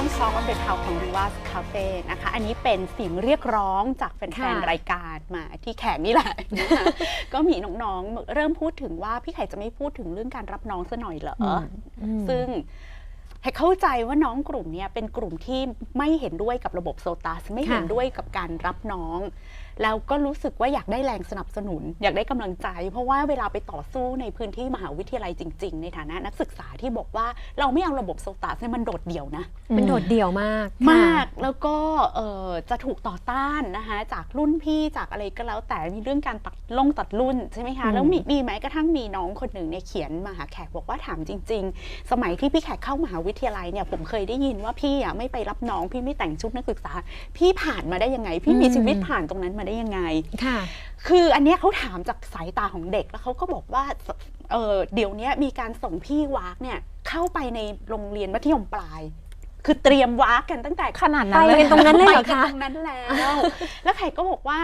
ช่วง Talk of the Town ของ r i v a s Cafe นะคะ อันนี้เป็นเสียงเรียกร้องจากแฟค่ะนๆ รายการมาที่แขกนี่แหละนะคะก็มีน้องๆ เริ่มพูดถึงว่าพี่ไข่จะไม่พูดถึงเรื่องการรับน้องซะหน่อยเหรออมซึ่งให้เข้าใจว่าน้องกลุ่มเนี้ยเป็นกลุ่มที่ไม่เห็นด้วยกับระบบโซตัส ไม่เห็นค่ะด้วยกับการรับน้อง แล้วก็รู้สึกว่าอยากได้แรงสนับสนุน อยากได้กำลังใจ เพราะว่าเวลาไปต่อสู้ในพื้นที่มหาวิทยาลัยจริง ๆ ในฐานะนักศึกษาที่บอกว่าเราไม่เอาระบบโซตัสเนี่ยมันโดดเดี่ยวนะเป็นโดดเดี่ยวมากมากค่ะแล้วก็เอ่อจะถูกต่อต้านนะคะจากรุ่นพี่จากอะไรก็แล้วแต่มีเรื่องการตัดลงตัดรุ่นใช่ไหมคะอืมแล้วมีมีแม้กระทั่งมีน้องคนหนึ่งเนี่ยเขียนมาหาแขกบอกว่าถามจริง ๆ สมัยที่พี่แขกเข้ามหาวิทยาลัยเนี่ยผมเคยได้ยินว่าพี่อะไม่ไปรับน้องพี่ไม่แต่งชุดนักศึกษา พี่ผ่านมาได้ยังไง พี่มีชีวิตผ่านตรงนั้นมาได้ยังไงค่ะคืออันเนี้ยเขาถามจากสายตาของเด็กแล้วเขาก็บอกว่าเออเดี๋ยวเนี้ยมีการส่งพี่วากเนี่ยเข้าไปในโรงเรียนมัธยมปลาย คือเตรียมวากกันตั้งแต่ขนาดไปนั้นเลยกันตรงนั้นเลยเหรอไปกันคะตรงนั้นแล้ว แล้วใครก็บอกว่า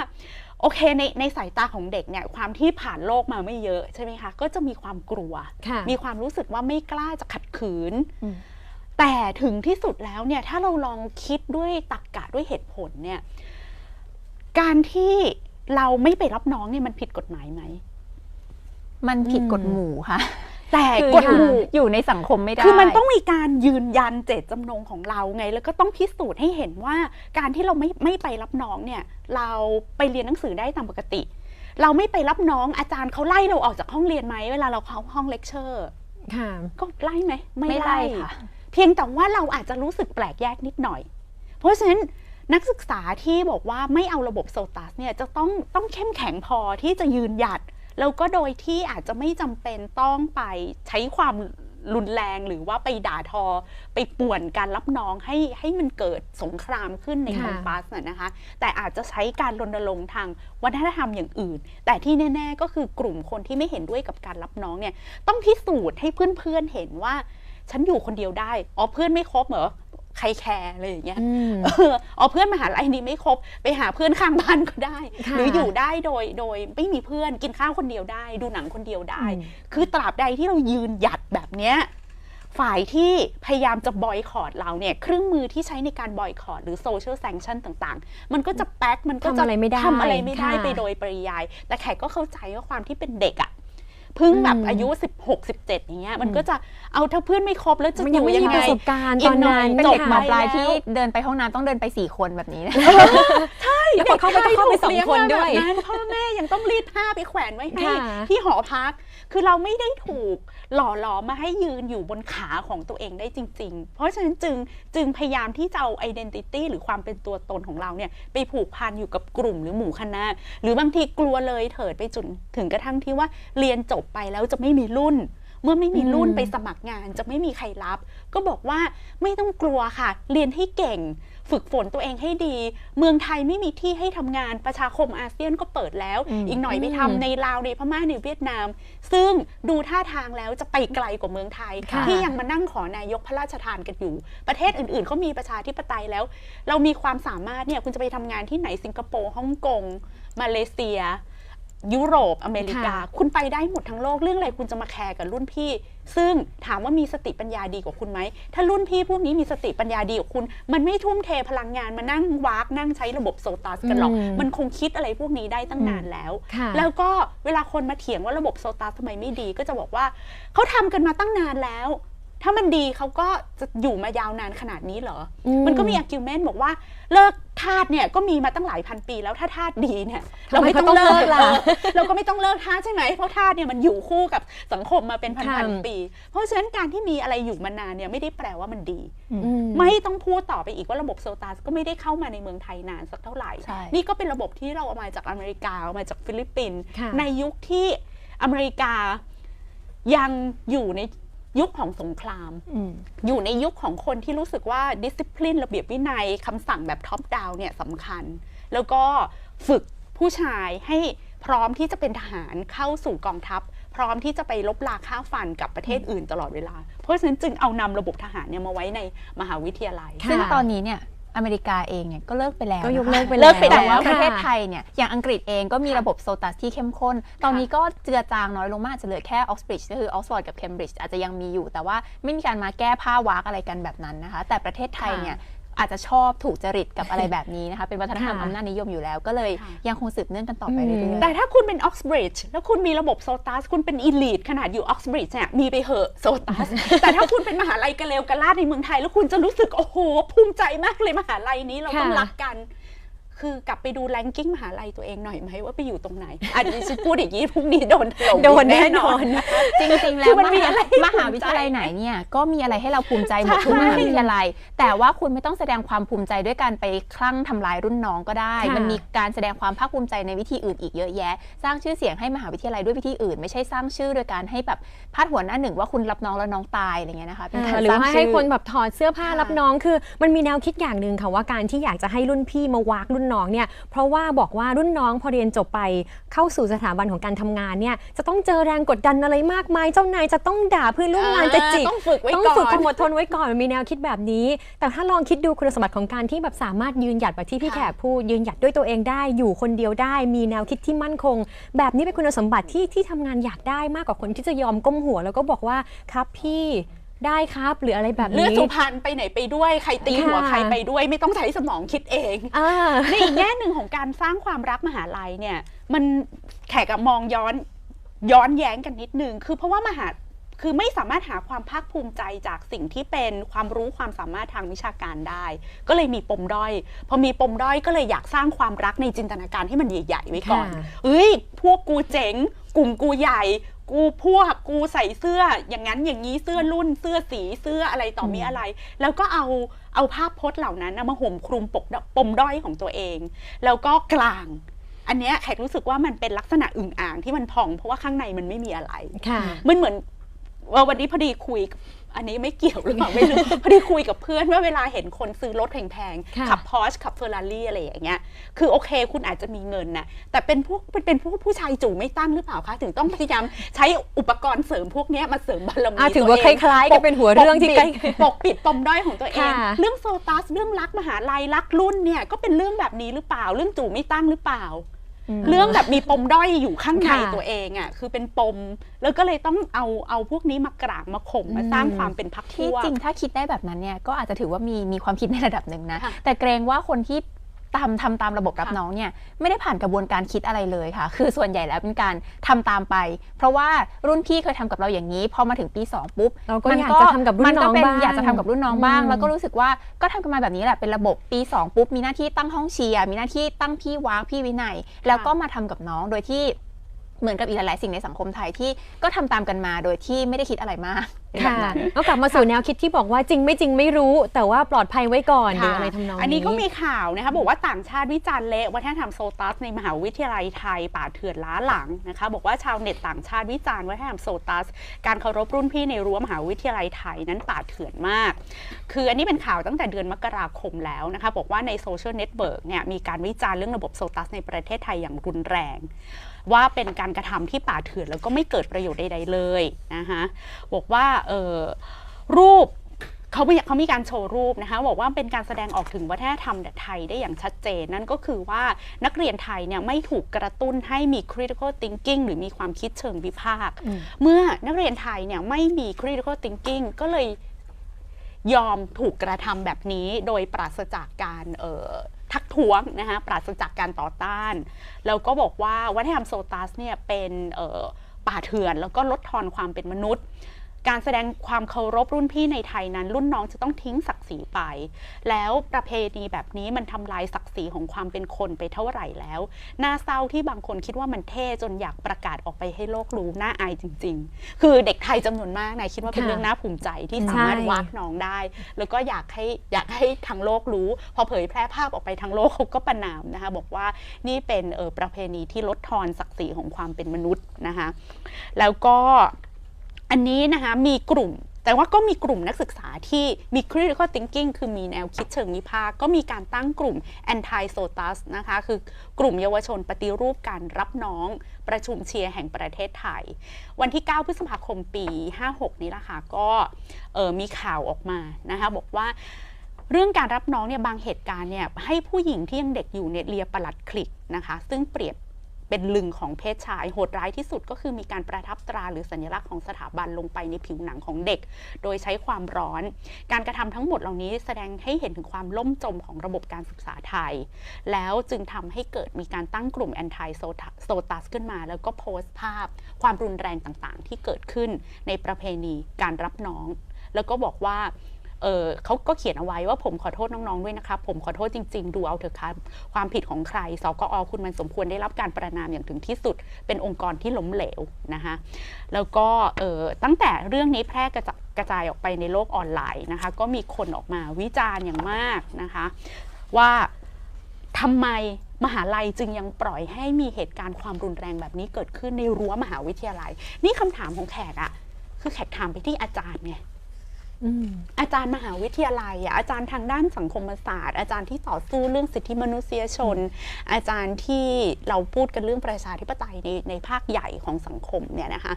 โอเคในในสายตาของเด็กเนี่ยความที่ผ่านโลกมาไม่เยอะใช่ไหมคะก็จะมีความกลัวค่ะมีความรู้สึกว่าไม่กล้าจะขัดขืนอืมแต่ถึงที่สุดแล้วเนี่ยถ้าเราลองคิดด้วยตรรกกะด้วยเหตุผลเนี่ย การที่เราไม่ไปรับน้องเนี่ยมันผิดกฎหมายไหม มันผิดอืมกฎหมู่ค่ะ แต่คือกฎหมู่อยู่ในสังคมไม่ได้ คือมันต้องมีการยืนยันเจตจำนงของเราไง แล้วก็ต้องพิสูจน์ให้เห็นว่า การที่เราไม่ไม่ไปรับน้องเนี่ย เราไปเรียนหนังสือได้ตามปกติ เราไม่ไปรับน้องอาจารย์เขาไล่เราออกจากห้องเรียนไหมเวลาเราเข้าห้องเลคเชอร์ค่ะก็ไล่ไหมไม่ไล่ค่ะ เพียงแต่ว่าเราอาจจะรู้สึกแปลกแยกนิดหน่อย เพราะฉะนั้น นักศึกษาที่บอกว่าไม่เอาระบบโซตัสเนี่ยจะต้องต้องเข้มแข็งพอที่จะยืนหยัด แล้วก็โดยที่อาจจะไม่จำเป็นต้องไปใช้ความรุนแรงหรือว่าไปด่าทอ ไปป่วนการรับน้องให้ให้มันเกิดสงครามขึ้นในค่ะแคมปัสน่ะนะคะ แต่อาจจะใช้การรณรงค์ทางวัฒนธรรมอย่างอื่น แต่ที่แน่ ๆ ก็คือกลุ่มคนที่ไม่เห็นด้วยกับการรับน้องเนี่ยต้องพิสูจน์ให้เพื่อนๆเห็นว่า ฉันอยู่คนเดียวได้อ๋อเพื่อนไม่ครบเหรอ ใครแคร์อะไรอย่างเงี้ยอืมเอออ๋อเพื่อนมหาลัยนี้ไม่ครบไปหาเพื่อนข้างบ้านก็ได้ค่ะหรืออยู่ได้โดยโดยไม่มีเพื่อนกินข้าวคนเดียวได้ ดูหนังคนเดียวได้อืมคือตราบใดที่เรายืนหยัดแบบเนี้ยฝ่ายที่พยายามจะบอยคอรดเราเนี่ยเครื่องมือที่ใช้ในการบอยคอรดหรือโซเชียลแซงชั่นต่างๆ มันก็จะแป๊กมันก็จะทำอะไรไม่ได้ทำอะไรไม่ได้ค่ะไปโดยปริยาย แต่แขกก็เข้าใจว่าความที่เป็นเด็กอะ เพิ่งแบบอืมอายุ 16 17อย่างเงี้ยมันก็จะเอาถ้าเพื่อนไม่ครบแล้วจะมันอยังยู่ไม่ยังมีไง ประสบการณ์อีตกอนหน่อยนั้นเป็นจเด็บกมปลายไปแล้วที่เดินไปห้องน้ำต้องเดินไปสี่คนแบบนี้นะ แล้วพอเข้าไปก็เข้าไปสองคนด้วยถูกเลี้งมาแบบนั้นพ่อแม่ยังต้องรีดผ้าไปแขวนไว้ให้ค่ะ ที่หอพัก คือเราไม่ได้ถูกหล่อหลอมมาให้ยืนอยู่บนขาของตัวเองได้จริง ๆ เพราะฉะนั้นจึงจึงพยายามที่จะเอา identity หรือความเป็นตัวตนของเราเนี่ยไปผูกพันอยู่กับกลุ่มหรือหมู่คณะ หรือบางทีกลัวเลยเถิดไปจนถึงกระทั่งที่ว่าเรียนจบไปแล้วจะไม่มีรุ่น เมื่อไม่มีรุ่นอืมไปสมัครงานจะไม่มีใครรับ ก็บอกว่าไม่ต้องกลัวค่ะ เรียนให้เก่ง ฝึกฝนตัวเองให้ดี เมืองไทยไม่มีที่ให้ทำงานประชาคมอาเซียนก็เปิดแล้วอืมอีกหน่อยไปอืมทำในลาวในพม่าในเวียดนาม ซึ่งดูท่าทางแล้วจะไปไกลกว่าเมืองไทยค่ะที่ยังมานั่งขอนายกพระราชทานกันอยู่ ประเทศอื่นๆเขามีประชาธิปไตยแล้ว เรามีความสามารถเนี่ยคุณจะไปทำงานที่ไหนสิงคโปร์ฮ่องกงมาเลเซีย ยุโรปอเมริกาค่ะคุณไปได้หมดทั้งโลกเรื่องอะไรคุณจะมาแคร์กับรุ่นพี่ ซึ่งถามว่ามีสติปัญญาดีกว่าคุณไหม ถ้ารุ่นพี่พวกนี้มีสติปัญญาดีกว่าคุณ มันไม่ทุ่มเทพลังงานมานั่งวากนั่งใช้ระบบโซตัสกันหรอกอืมมันคงคิดอะไรพวกนี้ได้ตั้งนานแล้วค่ะแล้วก็เวลาคนมาเถียงว่าระบบโซตัสทำไมไม่ดีก็จะบอกว่าเขาทำกันมาตั้งนานแล้ว ถ้ามันดีเขาก็จะอยู่มายาวนานขนาดนี้เหรออมมันก็มี argument บอกว่าเลิกทาสเนี่ยก็มีมาตั้งหลายพันปีแล้วถ้าทาสดีเนี่ยเราไม่ต้องทำไมเขาต้องเลิกเลิกล่ะเออเราก็ไม่ต้องเลิกทาสใช่ไหมเพราะทาสเนี่ยมันอยู่คู่กับสังคมมาเป็นพันค่ะๆปี เพราะฉะนั้นการที่มีอะไรอยู่มานานเนี่ยไม่ได้แปลว่ามันดีอืมไม่ต้องพูดต่อไปอีกว่าระบบโซตัสก็ไม่ได้เข้ามาในเมืองไทยนานสักเท่าไหร่ใช่นี่ก็เป็นระบบที่เราเอามาจากอเมริกาเอามาจากฟิลิปปินส์ค่ะในยุคที่อเมริกายังอยู่ใน ยุคของสงครามอืมอยู่ในยุคของคนที่รู้สึกว่าดิสซิ p ลินระเบียบวินัยคำสั่งแบบท็อปดาวเนี่ยสำคัญ แล้วก็ฝึกผู้ชายให้พร้อมที่จะเป็นทหารเข้าสู่กองทัพ พร้อมที่จะไปลบลาข้าวฟันกับประเทศอื่นตลอดเวลา เพราะฉะนั้นจึงเอานำระบบทหารเนี่ยมาไว้ในมหาวิทยาลัยค่ะซึ่งตอนนี้เนี่ย อเมริกาเองเนี่ยก็เลิกไปแล้วก็ยกนะคะเลิกไปเลิกไปแต่แล้วว่าประเทศค่ะไทยเนี่ยอย่างอังกฤษเองก็มีระบบโซตัสที่เข้มข้น ตอนนี้ก็เจือจางน้อยลงมากอาจจะเหลือแค่ออกซ r ริดจ์ก็คือออกซฟอร์ดกับเคมบริดจ์อาจจะยังมีอยู่ แต่ว่าไม่มีการมาแก้ผ้าวากอะไรกันแบบนั้นนะคะ แต่ประเทศไทยเนี่ย อาจจะชอบถูกจริตกับอะไรแบบนี้นะคะ เป็นวัฒนธรรมค่ะอำนาจนิยมอยู่แล้ว ก็เลยค่ะยังคงสืบเนื่องกันต่อไปเรื่อยๆแต่ถ้าคุณเป็นออกซ b บริดจ์แล้วคุณมีระบบโซตัส คุณเป็นอีลีทขนาดอยู่ออกซ b บริดจ์เนี่ยมีไปเหอะโซตัส แต่ถ้าคุณเป็นมหาลัยกระเลวกระลาดในเมืองไทย แล้วคุณจะรู้สึก โอ้โห ภูมิใจมากเลยมหาลัยนี้เราต้องค่ะรักกัน คือกลับไปดูแรงกิ้งมหาลัยตัวเองหน่อยไหมว่าไปอยู่ตรงไหนอันนี้ฉันพูดอย่างนี้พรุ่งนี้โดนถล่มโดนแน่นอน จริงๆ แล้คืวอมันมีมหาอะไรให้มหาวิทยาลัยไหนเนี่ยก็มีอะไรให้เราภูมิใจหมดทุกใช่มหาวิทยาลัย แต่ว่าคุณไม่ต้องแสดงความภูมิใจด้วยการไปคลั่งทำลายรุ่นน้องก็ได้ค่ะมันมีการแสดงความภาคภูมิใจในวิธีอื่นอีกเยอะแยะ สร้างชื่อเสียงให้มหาวิทยาลัยด้วยวิธีอื่น ไม่ใช่สร้างชื่อโดยการให้แบบพาดหัวหน้าหนึ่งว่าคุณรับน้องแล้วน้องตายอะไรเงี้ยนะคะเป็นการหรือสร้างว่าชื่ให้อคนแบบถอดเสื้อผ้าค่ะรับน้องคือ มันมีแนวคิดอย่างหนึ่งค่ะว่าการที่อยากจะให้รุ่นพี่มาวากรุ่นน้องเนี่ยเพราะว่าบอกว่ารุ่นน้องพอเรียนจบไปเข้าสู่สถาบันของการทำงานเนี่ยจะต้องเจอแรงกดดันอะไรมากมายเจ้านายจะต้องด่าเพื่อนร่วมงานจะจิกต้องฝึกไว้ต้องก่อนฝึกความอดทนไว้ก่อนมันมีแนวคิดแบบนี้ แต่ถ้าลองคิดดูคุณสมบัติของการที่แบบสามารถยืนหยัดแบบที่พี่ค่ะแขกพูดยืนหยัดด้วยตัวเองได้อยู่คนเดียวได้ มีแนวคิดที่มั่นคง แบบนี้เป็นคุณสมบัติที่ที่ทำงานอยากได้มากกว่าคนที่จะยอมก้มหัว แล้วก็บอกว่าครับพี่ ได้ครับหรืออะไรแบบเลือดนี้สุพรรณไปไหนไปด้วยใครตีหัวค่ะใครไปด้วย ไม่ต้องใช้สมองคิดเองอ่าในอีกแง่หนึ่งของการสร้างความรักมหาลัยเนี่ยมันแขกอะมองย้อนย้อนแย้งกันนิดนึงคือเพราะว่ามหาคือไม่สามารถหาความภาคภูมิใจจากสิ่งที่เป็นความรู้ความสามารถทางวิชาการได้ ก็เลยมีปมด้อย พอมีปมด้อยก็เลยอยากสร้างความรักในจินตนาการให้มันใหญ่ ๆ ไว้ก่อนค่ะเอ้ย พวกกูเจ๋ง กลุ่มกูใหญ่ กูพวกกูใส่เสื้อ อย่างนั้นอย่างนี้เสื้อรุ่นเสื้อสีเสื้ออะไรต่อมีอะไร แล้วก็เอาเอาภาพพจน์เหล่านั้นนะมาห่มคลุมปกปมด้อยของตัวเอง แล้วก็กลาง อันเนี้ยแขกรู้สึกว่ามันเป็นลักษณะอึ่งอ่างที่มันพอง เพราะว่าข้างในมันไม่มีอะไรค่ะมันเหมือนว่าวันนี้พอดีคุยกับ อันนี้ไม่เกี่ยวหรือเปล่าไม่รู้พอดีคุยกับเพื่อนว่าเวลาเห็นคนซื้อรถแพงค่ะๆขับพอชขับเฟอร์รารี่อะไรอย่างเงี้ยคือโอเคคุณอาจจะมีเงินนะแต่เป็นพวกเป็นเป็นพวกผู้ชายจู่ไม่ตั้งหรือเปล่าคะถึงต้องพยายามใช้อุปกรณ์เสริมพวกเนี้ยมาเสริมบารมีอะถือว่าตัคเงล้ายๆกันเป็นหัวเรื่องที่ใกล้ปกปิดปกปิดปมด้อยของตัวเองค่ะเรื่องโซตัสเรื่องรักมหาลัยรักรุ่นเนี่ยก็เป็นเรื่องแบบนี้หรือเปล่า เรื่องจู่ไม่ตั้งหรือเปล่า เรื่องแบบมีปมด้อยอยู่ข้างในค่ะตัวเองอะคือเป็นปม แล้วก็เลยต้องเอาเอาพวกนี้มากรางมาข่มมาสร้างความเป็นพักพที่วกจริงถ้าคิดได้แบบนั้นเนี่ยก็อาจจะถือว่ามีมีความคิดในระดับหนึ่งนะค่ะแต่เกรงว่าคนที่ ทำทำตามระบบรับค่ะน้องเนี่ยไม่ได้ผ่านกระบวนการคิดอะไรเลยค่ะ คือส่วนใหญ่แล้วเป็นการทำตามไป เพราะว่ารุ่นพี่เคยทำกับเราอย่างนี้พอมาถึงปี 2 ปุ๊บเราก็มัอยากจะทำกับรุ่นมัน้องก็เป็นบ้างอยากจะทำกับรุ่นน้องบ้างอืมแล้วก็รู้สึกว่าก็ทำกันมาแบบนี้แหละเป็นระบบปี 2 ปุ๊บมีหน้าที่ตั้งห้องเชียร์มีหน้าที่ตั้งพี่ว้างพี่วินัย แล้วก็มาทำกับน้องโดยที่เหมือนกับอีกหลายๆสิ่งในสังคมไทยที่ก็ทำตามกันมาโดยที่ไม่ได้คิดอะไรมาก แบบค่ะนั้นก็กลับมาสู่แนวคิดที่บอกว่าจริงไม่จริงไม่รู้ แต่ว่าปลอดภัยไว้ก่อนหรืออะไรทำนองนี้อันนี้ก็มีข่าวนะคะบอกว่าต่างชาติวิจารณ์เละวัฒนธรรมโซตัสในมหาวิทยาลัยไทย ป่าเถื่อนล้าหลังนะคะบอกว่าชาวเน็ตต่างชาติวิจารณ์วัฒนธรรมโซตัส การเคารพรุ่นพี่ในรั้วมหาวิทยาลัยไทยนั้นป่าเถื่อนมาก คืออันนี้เป็นข่าวตั้งแต่เดือนมกราคมแล้วนะคะบอกว่าในโซเชียลเน็ตเวิร์กเนี่ยมีการวิจารณ์เรื่องระบบโซตัสในประเทศไทยอย่างรุนแรง ว่าเป็นการกระทำที่ป่าเถื่อนแล้วก็ไม่เกิดประโยชน์ใดๆเลยนะคะบอกว่าเออรูปเขามีเขามีการโชว์รูปนะคะบอกว่าเป็นการแสดงออกถึงวัฒนธรรมไทยได้อย่างชัดเจน นั่นก็คือว่านักเรียนไทยเนี่ยไม่ถูกกระตุ้นให้มี critical thinking หรือมีความคิดเชิงวิพากษ์อืมเมื่อนักเรียนไทยเนี่ยไม่มี critical thinking ก็เลยยอมถูกกระทำแบบนี้โดยปราศจากการเอ่อ ทักท้วงนะคะปราศจากการต่อต้าน แล้วก็บอกว่าวัฒนธรรมโซตัสเนี่ยเป็นป่าเถื่อน แล้วก็ลดทอนความเป็นมนุษย์ การแสดงความเคารพรุ่นพี่ในไทยนั้น รุ่นน้องจะต้องทิ้งศักดิ์ศรีไป แล้วประเพณีแบบนี้มันทำลายศักดิ์ศรีของความเป็นคนไปเท่าไหร่แล้ว น่าเศร้าที่บางคนคิดว่ามันเท่จนอยากประกาศออกไปให้โลกรู้น่าอายจริง ๆ คือเด็กไทยจำนวนมากนายคิดว่าเป็นค่ะเรื่องน่าภูมิใจที่สามารถใช่วักน้องได้ แล้วก็อยากให้อยากให้ทั้งโลกรู้ พอเผยแพร่ภาพออกไปทั้งโลกเขาก็ประนามนะคะบอกว่านี่เป็นเออประเพณีที่ลดทอนศักดิ์ศรีของความเป็นมนุษย์นะคะแล้วก็ อันนี้นะคะมีกลุ่ม แต่ว่าก็มีกลุ่มนักศึกษาที่มี critical thinking คือมีแนวคิดเชิงวิพากษ์ก็มีการตั้งกลุ่ม anti sotus นะคะคือกลุ่มเยาวชนปฏิรูปการรับน้องประชุมเชียร์แห่งประเทศไทย วันที่ 9 พฤษภาคมปี 56 นี้ละค่ะก็มีข่าวออกมานะคะบอกว่าเรื่องการรับน้องเนี่ยบางเหตุการณ์เนี่ยให้ผู้หญิงที่ยังเด็กอยู่เนี่ยเลียประหลัดคลิกนะคะซึ่งเปรียบ เป็นลึงของเพศชาย โหดร้ายที่สุดก็คือมีการประทับตราหรือสัญลักษณ์ของสถาบันลงไปในผิวหนังของเด็ก โดยใช้ความร้อน การกระทำทั้งหมดเหล่านี้แสดงให้เห็นถึงความล่มจมของระบบการศึกษาไทย แล้วจึงทำให้เกิดมีการตั้งกลุ่มแอนตี้โซตัสขึ้นมา แล้วก็โพสต์ภาพ ความรุนแรงต่างๆ ที่เกิดขึ้นในประเพณีการรับน้อง แล้วก็บอกว่า เเขาก็เขียนเอาไว้ว่าผมขอโทษน้องๆด้วยนะครับ ผมขอโทษจริง ๆ ดูเอาเถอะครับความผิดของใครสกอคุณมันสมควรได้รับการประนามอย่างถึงที่สุด เป็นองค์กรที่ล้มเหลวนะคะแล้วก็ตั้งแต่เรื่องนี้แพร่กระจกระจายออกไปในโลกออนไลน์นะคะ ก็มีคนออกมาวิจารณ์อย่างมากนะคะ ว่าทำไมมหาลัยจึงยังปล่อยให้มีเหตุการณ์ความรุนแรงแบบนี้เกิดขึ้นในรั้วมหาวิทยาลัย นี่คำถามของแขกอะคือแขกถามไปที่อาจารย์ไง อืมอาจารย์มหาวิทยาลัยอะอาจารย์ทางด้านสังคมศาสตร์ อาจารย์ที่ต่อสู้เรื่องสิทธิมนุษยชน อาจารย์ที่เราพูดกันเรื่องประชาธิปไตยในในภาคใหญ่ของสังคมเนี่ยนะคะ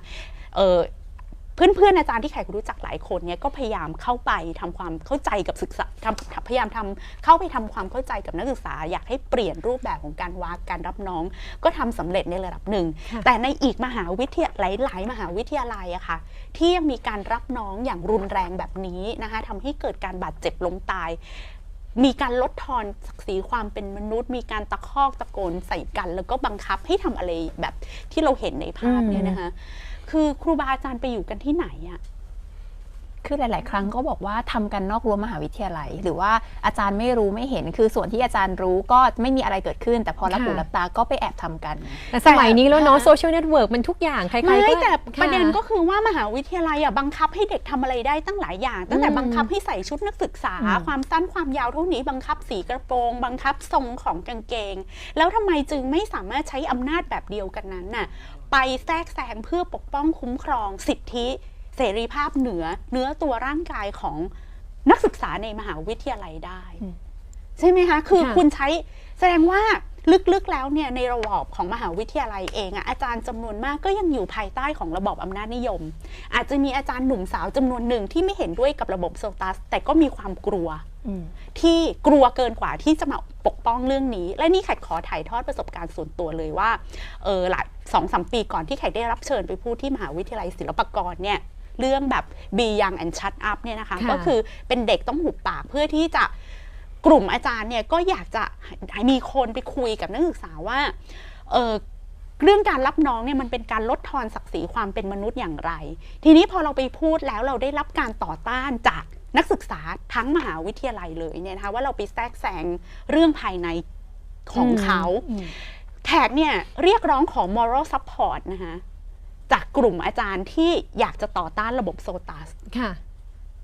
เออเพื่อนๆอาจารย์ที่แขกรู้จักหลายคนเนี่ยก็พยายามเข้าไปทำความเข้าใจกับศึกษาทำพยายามทำเข้าไปทำความเข้าใจกับนักศึกษา อยากให้เปลี่ยนรูปแบบของการวากการรับน้อง ก็ทำสำเร็จในระดับหนึ่งค่ะแต่ในอีกมหาวิทยาหลายๆมหาวิทยาลัยอะค่ะที่ยังมีการรับน้องอย่างรุนแรงแบบนี้นะคะทำให้เกิดการบาดเจ็บล้มตาย มีการลดทอนศักดิ์ศรีความเป็นมนุษย์ มีการตะคอกตะโกนใส่กัน แล้วก็บังคับให้ทำอะไรแบบที่เราเห็นในภาพเนี่ยนะคะ คือครูบาอาจารย์ไปอยู่กันที่ไหนอะ คือหลาย ๆ ครั้งก็บอกว่าทำกันนอกรั้วมหาวิทยาลัย หรือว่าอาจารย์ไม่รู้ไม่เห็น คือส่วนที่อาจารย์รู้ก็ไม่มีอะไรเกิดขึ้น แต่พอรับหูค่ะรับตาก็ไปแอบทำกัน แต่สมัยนี้แล้วเนาะโซเชียลเน็ตเวิร์กมันทุกอย่างใครๆก็ไม่แต่ประเด็นค่ก็คือว่ามหาวิทยาลัยอะบังคับให้เด็กทำอะไรได้ตั้งหลายอย่าง ตั้งแต่อืมบังคับให้ใส่ชุดนักศึกษาอืมความสั้นความยาวเท่านี้บังคับสีกระโปรง บังคับทรงของกางเกง แล้วทำไมจึงไม่สามารถใช้อำนาจแบบเดียวกันนั้นน่ะไปแทรกแซงเพื่อปกป้องคุ้มครองสิทธิ เสรีภาพเหนือเนื้อตัวร่างกายของนักศึกษาในมหาวิทยาลัยได้อืมใช่ไหมคะ คือค่ะคุณใช้แสดงว่าลึกๆแล้วเนี่ยในระบอบของมหาวิทยาลัยเองอะอาจารย์จำนวนมากก็ยังอยู่ภายใต้ของระบอบอำนาจนิยม อาจจะมีอาจารย์หนุ่มสาวจำนวนหนึ่งที่ไม่เห็นด้วยกับระบบโซตัส แต่ก็มีความกลัวอืมที่กลัวเกินกว่าที่จะมาปกป้องเรื่องนี้ และนี่แขกขอถ่ายทอดประสบการณ์ส่วนตัวเลยว่าเออหลายสองสามปีก่อนที่แขกได้รับเชิญไปพูดที่มหาวิทยาลัยศิลปากรเนี่ย เรื่องแบบ Be Young and Shut Up เนี่ยนะคะค่ะก็คือเป็นเด็กต้องหุบปากเพื่อที่จะกลุ่มอาจารย์เนี่ยก็อยากจะให้มีคนไปคุยกับนักศึกษาว่าเออเรื่องการรับน้องเนี่ยมันเป็นการลดทอนศักดิ์ศรีความเป็นมนุษย์อย่างไร ทีนี้พอเราไปพูดแล้วเราได้รับการต่อต้านจากนักศึกษาทั้งมหาวิทยาลัยเลยเนี่ยนะคะว่าเราไปแทรกแซงเรื่องภายในของอืมเขาอืมแขกเนี่ยเรียกร้องขอ moral support นะคะ จากกลุ่มอาจารย์ที่อยากจะต่อต้านระบบโซตัสค่ะ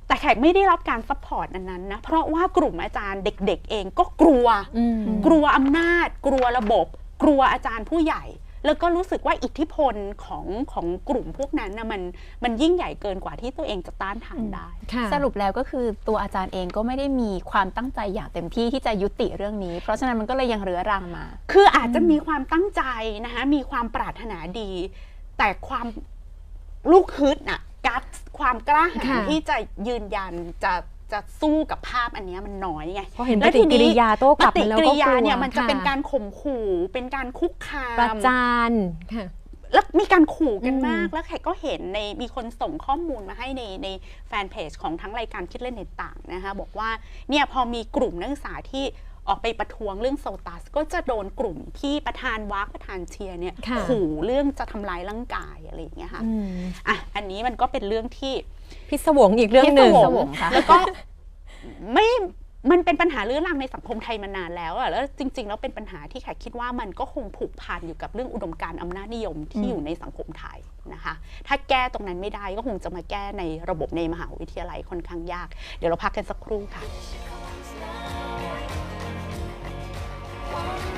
แต่แขกไม่ได้รับการซัพพอร์ตอันนั้นนะ เพราะว่ากลุ่มอาจารย์เด็กๆเองก็กลัวอืมกลัวอำนาจ กลัวระบบ กลัวอาจารย์ผู้ใหญ่ แล้วก็รู้สึกว่าอิทธิพลของของกลุ่มพวกนั้นนะมันมันยิ่งใหญ่เกินกว่าที่ตัวเองจะต้านทานได้ค่ะสรุปแล้วก็คือตัวอาจารย์เองก็ไม่ได้มีความตั้งใจอย่างเต็มที่ที่จะยุติเรื่องนี้ เพราะฉะนั้นมันก็เลยยังเรื้อรังมา คืออาจจะมีความตั้งใจนะคะมีความปรารถนาดี แต่ความลูกฮึดน่ะกัดความกล้าหาญค่ะ ที่จะยืนยันจะจะสู้กับภาพอันเนี้ยมันน้อยไง พอเห็นปแล้วฏิทีนี้ กิริยาโต้กลับปฏิมาแล้วกิก็ริยากลัวเนี่ยมันจะเป็นค่การข่มขู่เป็นการคุกคามประจานค่ะ แล้วมีการขู่กันอืมมากแล้วแขกก็เห็นในมีคนส่งข้อมูลมาให้ในในแฟนเพจของทั้งรายการคิดเล่นเน็ตต่างนะคะบอกว่าเนี่ยพอมีกลุ่มนักศึกษาที่ ออกไปประท้วงเรื่องโซตัส ก็จะโดนกลุ่มที่ประธานวักประธานเชียร์เนี่ยค่ะขู่เรื่องจะทำร้ายร่างกายอะไรอย่างเงี้ยค่ะอืมอะ อันนี้มันก็เป็นเรื่องที่พิศวงอีกเรื่องหนึ่งพิศสวงค่ะแล้วก็ไม่มันเป็นปัญหาเรื้อรังในสังคมไทยมานานแล้วอะแล้วจริง ๆ แล้วเป็นปัญหาที่แขกคิดว่ามันก็คงผูกพันอยู่กับเรื่องอุดมการณ์อำนาจนิยมที่อืมอยู่ในสังคมไทยนะคะ ถ้าแก้ตรงนั้นไม่ได้ก็คงจะมาแก้ในระบบในมหาวิทยาลัยค่อนข้างยาก เดี๋ยวเราพักกันสักครู่ค่ะ Oh.